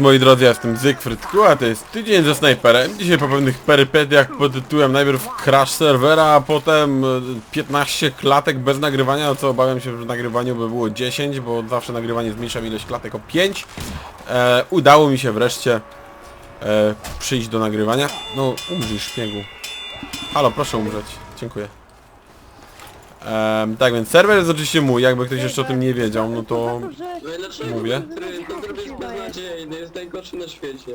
Moi drodzy, ja jestem Zygfryd Kła, to jest tydzień ze snajperem. Dzisiaj po pewnych perypetiach pod tytułem najpierw crash serwera, a potem e, 15 klatek bez nagrywania, co obawiam się, że w nagrywaniu by było 10, bo zawsze nagrywanie zmniejsza ilość klatek o 5. E, udało mi się wreszcie e, przyjść do nagrywania. No, umrzyj szpiegu. Halo, proszę umrzeć. Dziękuję. Em, tak więc serwer jest oczywiście mój, jakby ktoś jeszcze o tym nie wiedział, no to... No i dlaczego Mówię. ten tryb, ten tryb jest beznadziejny, jest najgorszy na świecie.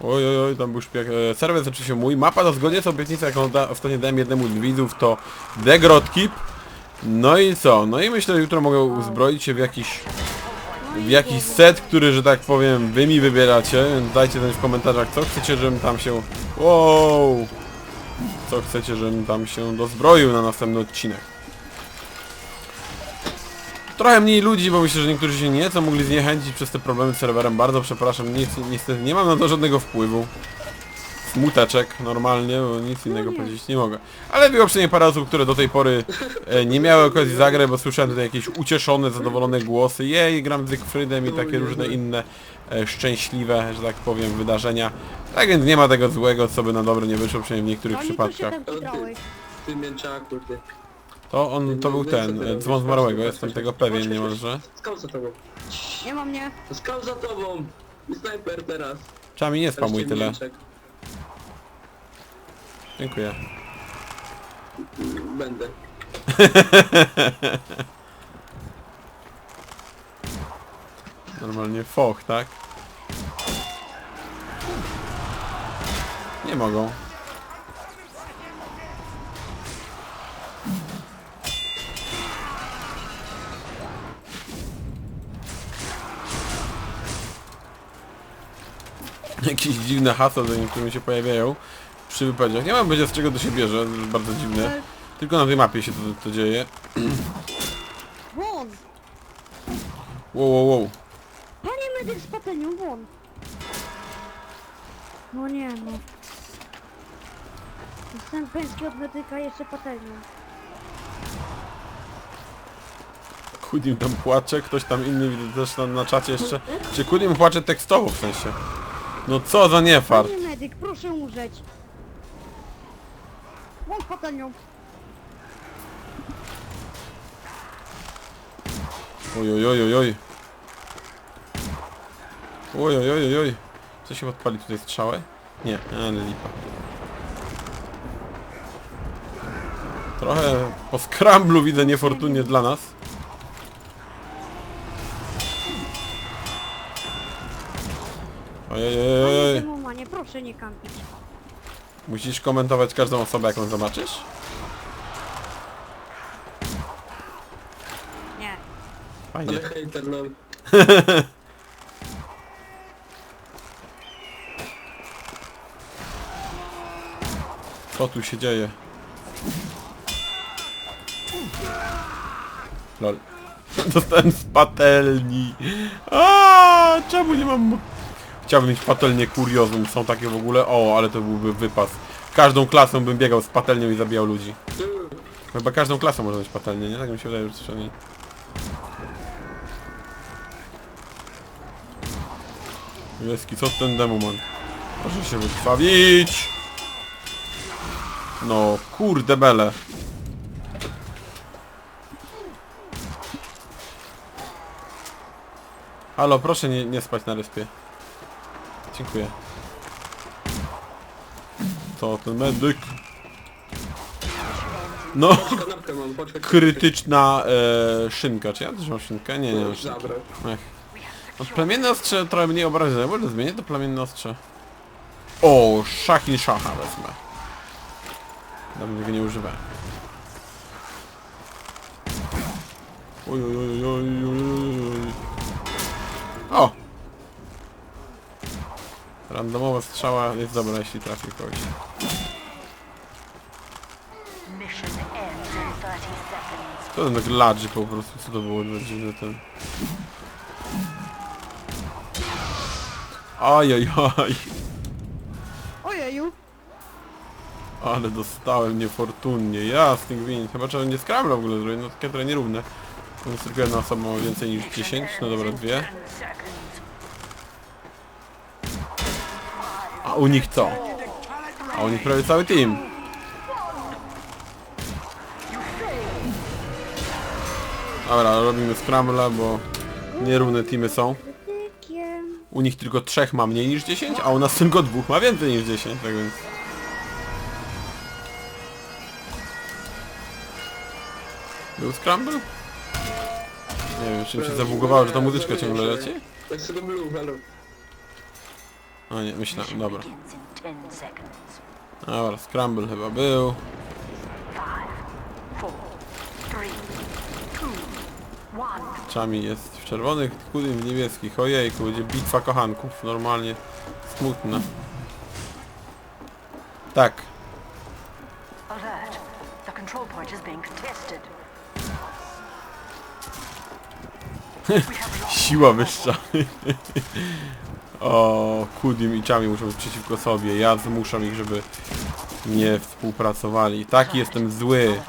Oj, oj, oj, tam był szpieg. E, Serwer jest oczywiście mój. Mapa to zgodnie z obietnicą, jaką da, ostatnio dałem jednemu z widzów, to The Grotkeep. No i co? No i myślę, że jutro mogę uzbroić się w jakiś w jakiś set, który, że tak powiem, wy mi wybieracie, więc dajcie znać w komentarzach, co chcecie, żebym tam się... Wow! Co chcecie, żebym tam się dozbroił na następny odcinek. Trochę mniej ludzi, bo myślę, że niektórzy się nieco mogli zniechęcić przez te problemy z serwerem. Bardzo przepraszam, nic, niestety nie mam na to żadnego wpływu. Smuteczek, normalnie, bo nic innego powiedzieć nie mogę. Ale było przynajmniej parę osób, które do tej pory e, nie miały okazji zagrać, bo słyszałem tutaj jakieś ucieszone, zadowolone głosy. Jej, gram z Zygfrydem i takie różne inne e, szczęśliwe, że tak powiem, wydarzenia. Tak więc nie ma tego złego, co by na dobre nie wyszło, przynajmniej w niektórych Oni się przypadkach. Ty mięczaku, ty. To on, to był ten, e, dzwon zmarłego, jestem tego pewien niemalże. Skał za tobą. Nie mam mnie. Skał za tobą! I snajper teraz. Czami nie spamuj Wreszcie tyle. Dziękuję. Będę. Normalnie foch, tak? Nie mogą. Jakieś dziwne hasła do niektórych się pojawiają przy wypowiedziach. Nie mam będzie z czego to się bierze, to jest bardzo dziwne. Tylko na tej mapie się to, to dzieje. Won! Wow, wow, wow. Panie medyk z patelnią, won! No nie no. Jestem pęski od medyka, jeszcze patelnią. Kudim tam płacze, ktoś tam inny widzę też na, na czacie jeszcze. Czy Kudim płacze tekstowo w sensie? No co za niefart. Panie medyk, proszę umrzeć. Won patelnią. Oj, oj, oj, oj, oj. Oj, oj, oj, oj, oj. Co się odpali tutaj strzałę? Nie, ale lipa. Trochę po skramblu widzę niefortunnie dla nas. Panie ojej. demomanie, proszę nie kampić. Musisz komentować każdą osobę, jaką zobaczysz? Nie. Fajnie. Ale hejter. Co tu się dzieje? Lol. Dostałem z patelni. A, czemu nie mam... Chciałbym mieć patelnię kuriozum, są takie w ogóle. O, ale to byłby wypas. Każdą klasą bym biegał z patelnią i zabijał ludzi. Chyba każdą klasą można mieć patelnię, nie? Tak mi się wydaje, że przynajmniej. Jeski, co ten demoman? Proszę się wykrwawić! No, kurde bele. Halo, proszę nie, nie spać na respie. Dziękuję. To ten medyk. No, Kanapkę mam, poczekaj. krytyczna e, szynka. Czy ja też mam szynkę? Nie, nie mam szynki. Ech. No, plemienne ostrze trochę mniej obrażeń, może zmienię to plemienne ostrze. O, szachin szacha wezmę. Dawno tego nie używałem. Oj, oj, oj, oj, oj, oj, oj. O! Randomowa strzała jest dobra, jeśli trafi kogoś. Mission ends in 30 seconds. To ten tak ladży po prostu, co to było za dziwny ten... Ajajaj. Ojeju. Ale dostałem niefortunnie. Jasny gwint. Chyba trzeba nie scramble w ogóle zrobić, no takie trochę nierówne. Jedna osoba ma więcej niż 10, no dobra, dwie. A u nich co? A u nich prawie cały team. Dobra, robimy scramble, bo nierówne teamy są. U nich tylko trzech ma mniej niż 10, a u nas tylko dwóch ma więcej niż 10, tak więc... Był scramble? Nie wiem, czy mi się zabugowało, że ta muzyczka ciągle leci? Tak sobie blue, A nie, myślałem, dobra. Begins in 10 seconds. Dobra, scramble chyba był. 4, 3, 2, 1. Czami jest w czerwonych, chudym w niebieskich. Ojejku, będzie bitwa kochanków. Normalnie smutna. Tak. Siła wyższa. o, Kudim i Czami muszą być przeciwko sobie. Ja zmuszam ich, żeby nie współpracowali. Taki jestem zły.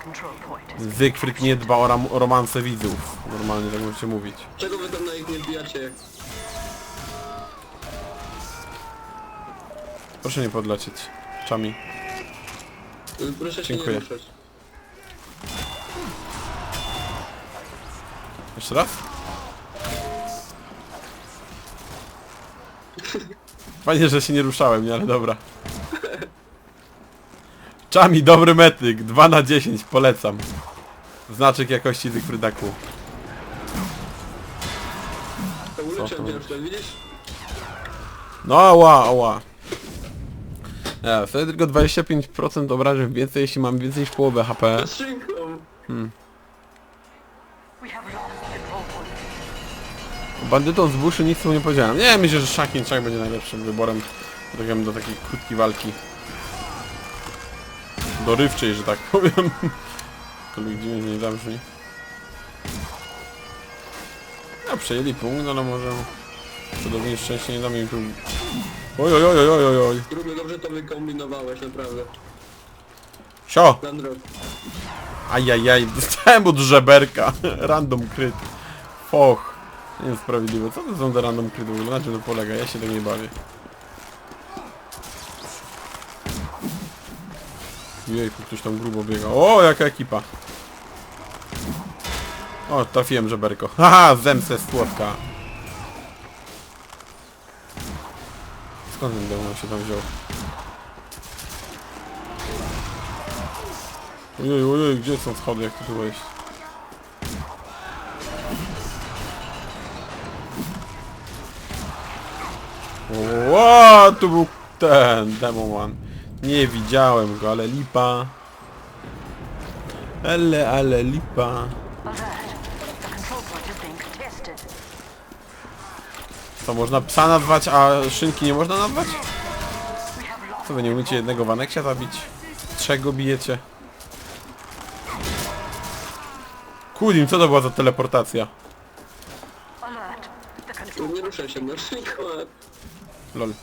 Zygfryd nie dba o, ram- o romanse widzów. Normalnie tak możecie mówić. Czego wy tam na ich nie wbijacie? Proszę nie podlecieć. Czami. Y, Proszę się Dziękuję. nie ruszać. Jeszcze raz? Fajnie, że się nie ruszałem, nie? Ale dobra. Czami, dobry metyk. 2 na 10, polecam. Znaczek jakości Co uleciał to już, widzisz? No, ała, ała. Ja, wtedy tylko 25% obrażeń więcej, jeśli mam więcej niż połowę HP. Z szynką. We Bandytom z buszy nic mu nie powiedziałem. Nie, myślę, że Shakin Shak będzie najlepszym wyborem do, takiej- do takiej krótkiej walki. Dorywczej, że tak powiem. Kolej dziwnie nie zabrzmi. No, przejęli punkt, ale może... Cudownie szczęście nie damy im tu... Oj, oj, oj, oj, oj, oj. Gruby, dobrze to wykombinowałeś, naprawdę. Sio! Ajajaj, dostałem od żeberka. Random kryt. Foch. Niesprawiedliwe. Co to są te random ogóle? Na czym to polega? Ja się tak nie bawię. Jejku, ktoś tam grubo biega. O, jaka ekipa. O, trafiłem żeberko. Haha, zemstę słodka. Skąd ten demon się tam wziął? Ojej, ojej, gdzie są schody, jak tu wejść? O, tu był ten Demon One. Nie widziałem go, ale lipa. Ale, ale lipa. Co, można psa nazwać, a szynki nie można nazwać? Co wy nie umiecie jednego waneksia zabić? Trzech go bijecie. Kudim, co to była za teleportacja? Nie ruszaj się na szynką. Lol.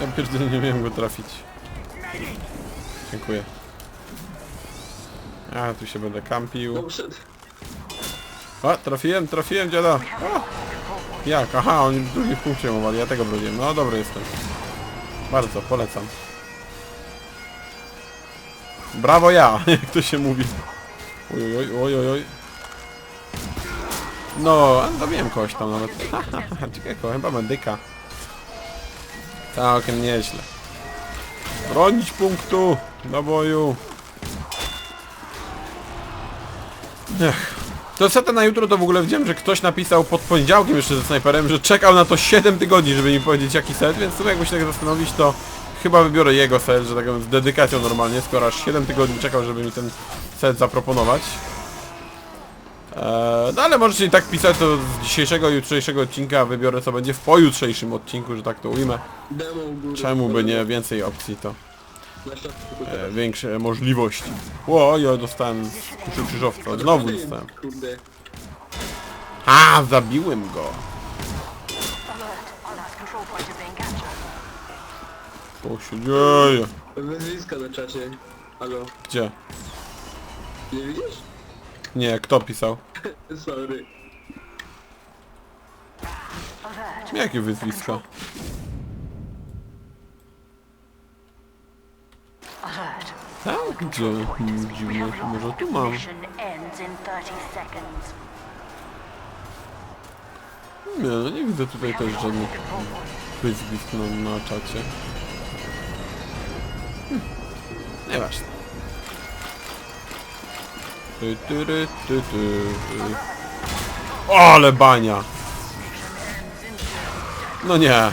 Ja pierdolę nie miałem go trafić. Dziękuję. A tu się będę kampił. O, trafiłem, trafiłem dziada. O! Jak? Aha, oni w drugim punkcie mówili, ja tego broniłem. No dobry jestem. Bardzo, polecam. Brawo ja, jak to się mówi. Oj, oj, oj, oj, oj. No, a zabiłem kogoś tam nawet. Ciekawe, chyba medyka. Całkiem nieźle. Bronić punktu do boju. Ech. To setę na jutro to w ogóle widziałem, że ktoś napisał pod poniedziałkiem jeszcze ze snajperem, że czekał na to 7 tygodni, żeby mi powiedzieć jaki set, więc sumie jakby się tak zastanowić, to chyba wybiorę jego set, że tak powiem, z dedykacją normalnie, skoro aż 7 tygodni czekał, żeby mi ten set zaproponować. Eee, no ale możecie i tak pisać, to z dzisiejszego, jutrzejszego odcinka wybiorę co będzie w pojutrzejszym odcinku, że tak to ujmę. Czemu by nie więcej opcji to e, większe możliwości. Ło, ja dostałem kuszy krzyżowca, znowu dostałem. A, zabiłem go. Co się dzieje? Wyzwiska na czacie. Halo, Gdzie? nie widzisz? Nie, kto pisał? Sorry. Jakie wyzwiska? Alert. Tak? Gdzie? Hmm, dziwne, może tu mam. Mission ends in 30 seconds. Nie, no nie widzę tutaj też żadnych wyzwisk na, na czacie. Hm. Nieważne. Ty, ty, ty, ty, ty. Ale bania! No nie!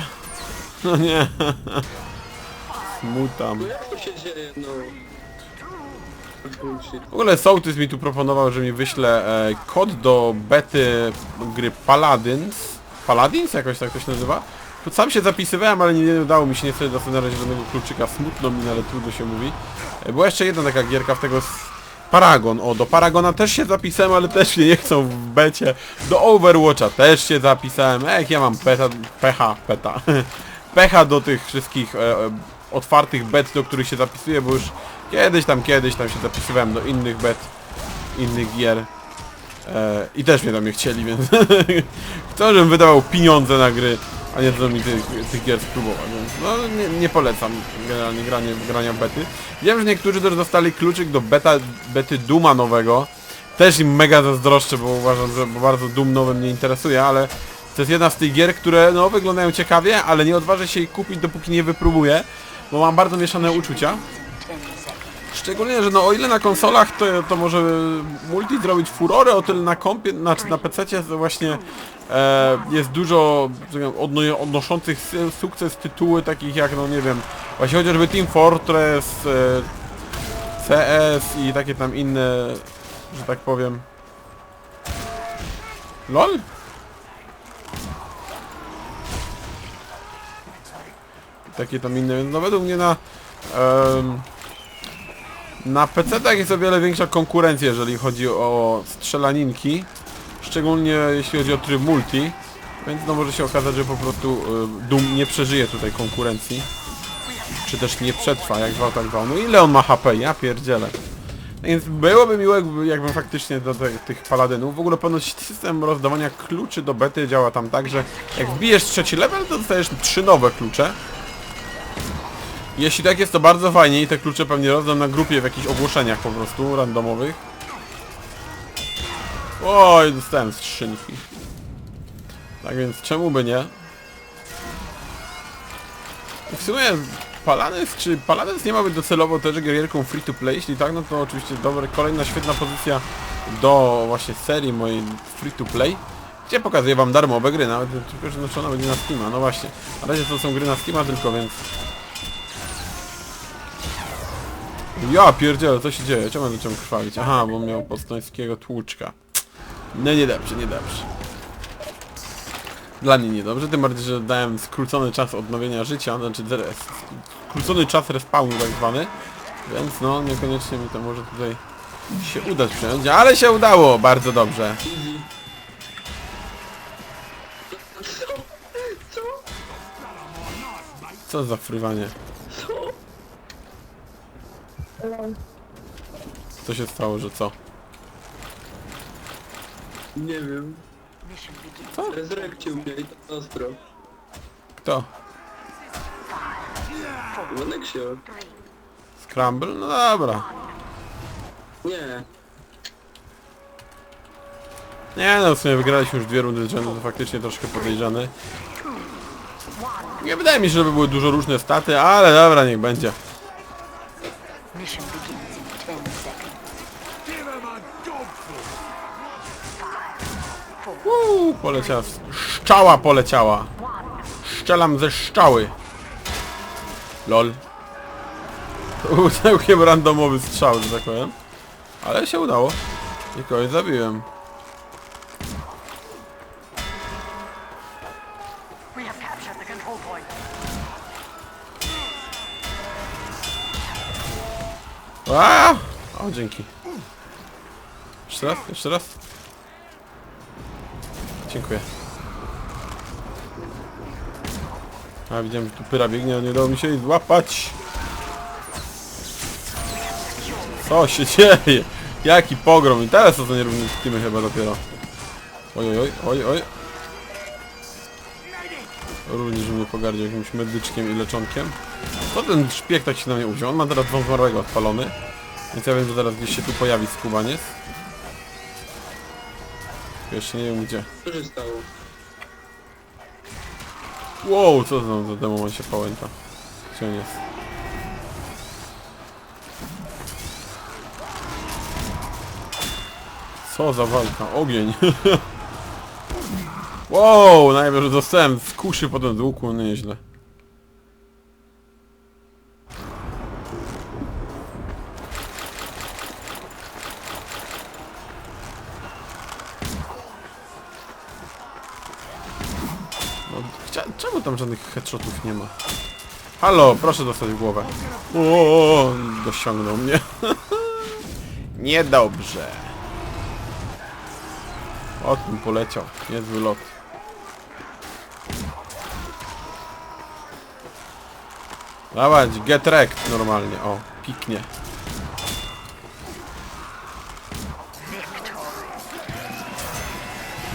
No nie! Smutam. No jak to się dzieje, no? Bullshit. W ogóle Sołtys mi tu proponował, że mi wyśle e, kod do bety gry Paladins. Paladins? Jakoś tak to się nazywa? Tu sam się zapisywałem, ale nie, nie udało mi się niestety dostać na razie żadnego kluczyka. Smutno mi, ale trudno się mówi. E, była jeszcze jedna taka gierka w tego... Paragon, o, do Paragona też się zapisałem, ale też mnie nie chcą w becie. Do Overwatcha też się zapisałem. Ech, ja mam peta, pecha, peta. pecha do tych wszystkich e, e, otwartych bet, do których się zapisuję, bo już kiedyś tam, kiedyś tam się zapisywałem do innych bet, innych gier. E, I też mnie tam nie chcieli, więc chcą, żebym wydawał pieniądze na gry, a nie to mi tych, tych gier spróbować, więc no nie, nie polecam generalnie granie, grania bety. Wiem, że niektórzy też dostali kluczyk do beta, bety Duma nowego. Też im mega zazdroszczę, bo uważam, że bardzo Doom nowy mnie interesuje, ale to jest jedna z tych gier, które no wyglądają ciekawie, ale nie odważę się ich kupić dopóki nie wypróbuję, bo mam bardzo mieszane uczucia. 10 seconds. Szczególnie, że no o ile na konsolach to, to może multi zrobić furorę, o tyle na kompie, znaczy na PC właśnie e, jest dużo odno, odnoszących su- sukces tytuły takich jak no nie wiem, właśnie chociażby Team Fortress, e, CS i takie tam inne, że tak powiem. LOL? Takie tam inne, więc no według mnie na na PC tak jest o wiele większa konkurencja, jeżeli chodzi o strzelaninki. Szczególnie jeśli chodzi o tryb multi. Więc no może się okazać, że po prostu y, Doom nie przeżyje tutaj konkurencji. Czy też nie przetrwa, jak zwał tak zwał. No ile on ma HP? Ja pierdzielę. Więc byłoby miło, jakby, jakbym faktycznie do te, tych paladynów. W ogóle ponoć system rozdawania kluczy do bety działa tam tak, że jak wbijesz trzeci level, to dostajesz trzy nowe klucze. Jeśli tak jest to bardzo fajnie i te klucze pewnie rozdam na grupie w jakichś ogłoszeniach po prostu randomowych. Oj, dostałem skrzynki. Tak więc czemu by nie? W sumie Paladins, czy Paladins nie ma być docelowo też gierką free to play? Jeśli tak, no to oczywiście dobra, kolejna świetna pozycja do właśnie serii mojej free to play. Gdzie pokazuję wam darmowe gry, nawet tylko że znaczy ona będzie na Steama, no właśnie. Na razie to są gry na Steama tylko, więc Ja pierdzielę, co się dzieje? Czemu zacząłem krwawić? Aha, bo miał postońskiego tłuczka. No niedobrze, niedobrze. Dla mnie niedobrze, tym bardziej, że dałem skrócony czas odnowienia życia, znaczy skrócony czas respawnu tak zwany, więc no niekoniecznie mi to może tutaj się udać przejąć, ale się udało, bardzo dobrze. Co? Za frywanie? Co? Co się stało, że co? Nie wiem. Begins. Resurrekcił mnie i to ostro. Kto? Three. Scramble? No dobra. Nie. Nie no, w sumie wygraliśmy już dwie rundy rzędu, to faktycznie troszkę podejrzane. Nie wydaje mi się, żeby były dużo różne staty, ale dobra, niech będzie. Poleciała. Szczała poleciała. Szczelam ze szczały. Lol. Był całkiem randomowy strzał, że tak powiem. Ale się udało. I kogoś zabiłem. We have captured the control point. A! O, dzięki. Jeszcze raz? Jeszcze raz? Dziękuję. A widziałem, że tu pyra biegnie, ale nie udało mi się jej złapać. Co się dzieje? Jaki pogrom. I teraz to nie równy teamy chyba dopiero. Oj, oj, oj, oj. Również mnie pogardził jakimś medyczkiem i leczonkiem. Co ten szpieg tak się na mnie uwziął? On ma teraz zmarłego odpalony. Więc ja wiem, że zaraz gdzieś się tu pojawi skubaniec. Jeszcze nie wiem gdzie. Co się stało? Wow, co za, za demon się pałęta. Gdzie on jest? Co za walka? Ogień. wow, najpierw dostałem w kuszy, potem z łuku, no nieźle. Chcia- czemu tam żadnych headshotów nie ma? Halo, proszę dostać w głowę. O, dosiągnął mnie. Niedobrze. O, tym poleciał. Niezły lot. Dawać, get wrecked normalnie. O, piknie.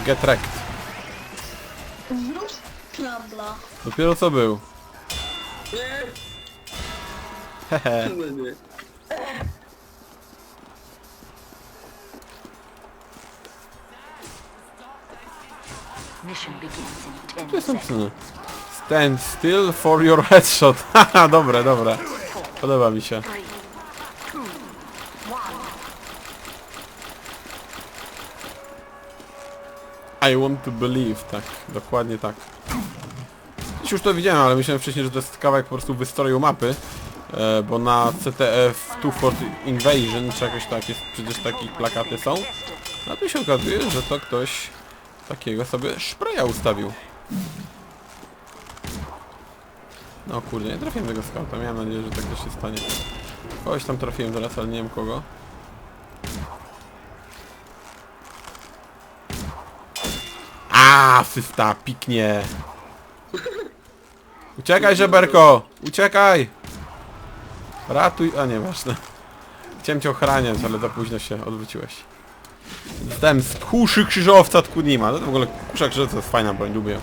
Get wrecked. Dopiero co był. Hehe. Nie. Mission begins in 10 Tu jest seconds. napisane. Stand still for your headshot. Haha, dobre, dobre. Podoba mi się. I want to believe, tak, dokładnie tak. Dziś już to widziałem, ale myślałem wcześniej, że to jest kawałek po prostu wystroju mapy. E, bo na CTF Two Fort Invasion, czy jakoś tak jest, przecież takie plakaty są. A tu się okazuje, że to ktoś takiego sobie szpreja ustawił. No kurde, nie trafiłem tego skauta, miałem nadzieję, że tak też się stanie. Kogoś tam trafiłem teraz, ale nie wiem kogo. A, asysta, piknie. Uciekaj, żeberko! Uciekaj! Ratuj... A, nieważne. Chciałem cię ochraniać, ale za późno się odwróciłeś. Dostałem z kuszy krzyżowca Tkunima. No to w ogóle kusza krzyżowca jest fajna broń, lubię.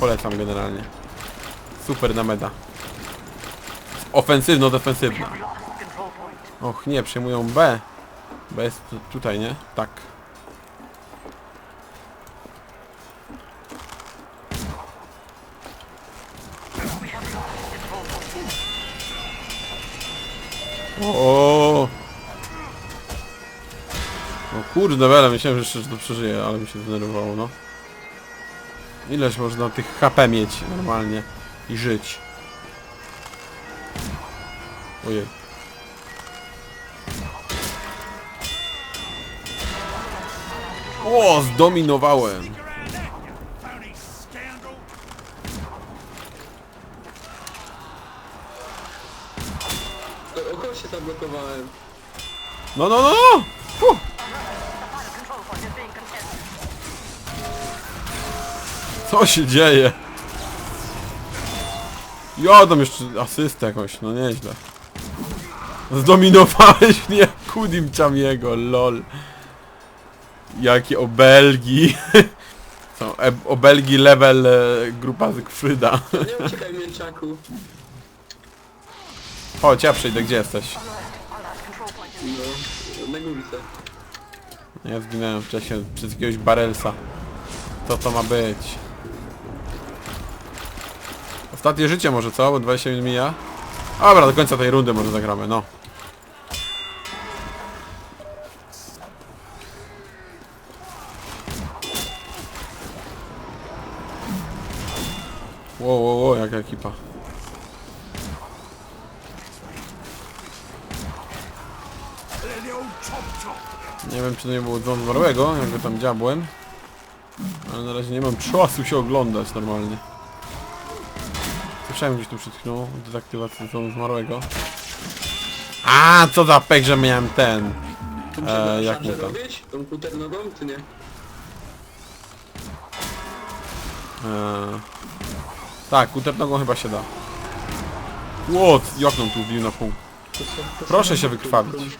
Polecam generalnie. Super na meda. Ofensywno-defensywna. Och nie, przejmują B. B jest tu- tutaj, nie? Tak. O. No kurde wele, myślałem, że jeszcze to przeżyję, ale mi się zdenerwowało, no. Ileż można tych HP mieć normalnie i żyć. Ojej. O, zdominowałem. O, o kogo się zablokowałem? No, no, no, no! Fuh. Co się dzieje? Ja dam jeszcze asystę jakąś, no nieźle. Zdominowałeś mnie, Kudim Chamiego, lol. Jakie obelgi. Są e obelgi level e, grupa Zygfryda. Nie uciekaj mięczaku. Chodź, ja przyjdę, gdzie jesteś? No. Ja zginąłem wcześniej przez jakiegoś barelsa. Co to ma być? Ostatnie życie może co? Bo 20 minut mija. Dobra, do końca tej rundy może zagramy, no. Czy to nie było dzwon zmarłego, jak go tam dziabłem. Ale na razie nie mam czasu się oglądać normalnie. Słyszałem gdzieś tu przed chwilą dezaktywacji dzwonu zmarłego. A, co za pek, że miałem ten. E, jak mu tam? robić? Komputer nogą, czy nie? E, Tak, kuter nogą chyba się da. Łot, jak nam tu wbił na pół. To są, to Proszę się wykrwawić. do nich.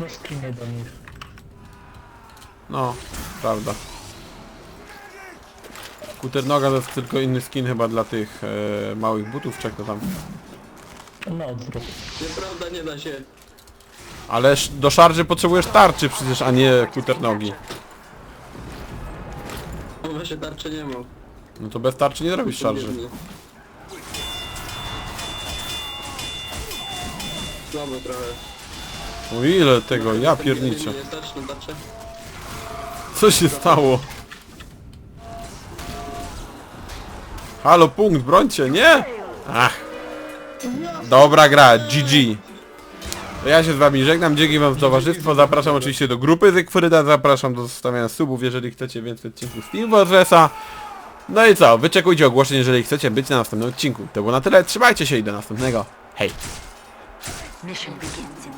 No, prawda. Kuter noga to jest tylko inny skin chyba dla tych e, małych butów, czy jak to tam. Na odwrót. Nieprawda, nie da się. Ale sz- do szarży potrzebujesz tarczy przecież, a nie kuter nogi. On właśnie tarczy nie ma. No to bez tarczy nie zrobisz szarży. Biedny. Słabo trochę. O ile tego, ja pierniczę. Nie stać na tarczę? Co się stało? Halo, punkt, brońcie, nie? Ach. Dobra gra, GG. Ja się z wami żegnam, dzięki wam za towarzystwo, zapraszam oczywiście do grupy Zygfryda, zapraszam do zostawiania subów, jeżeli chcecie więcej odcinków z Team Fortressa. No i co, wyczekujcie ogłoszeń, jeżeli chcecie być na następnym odcinku. To było na tyle, trzymajcie się i do następnego. Hej! Mission begins in 10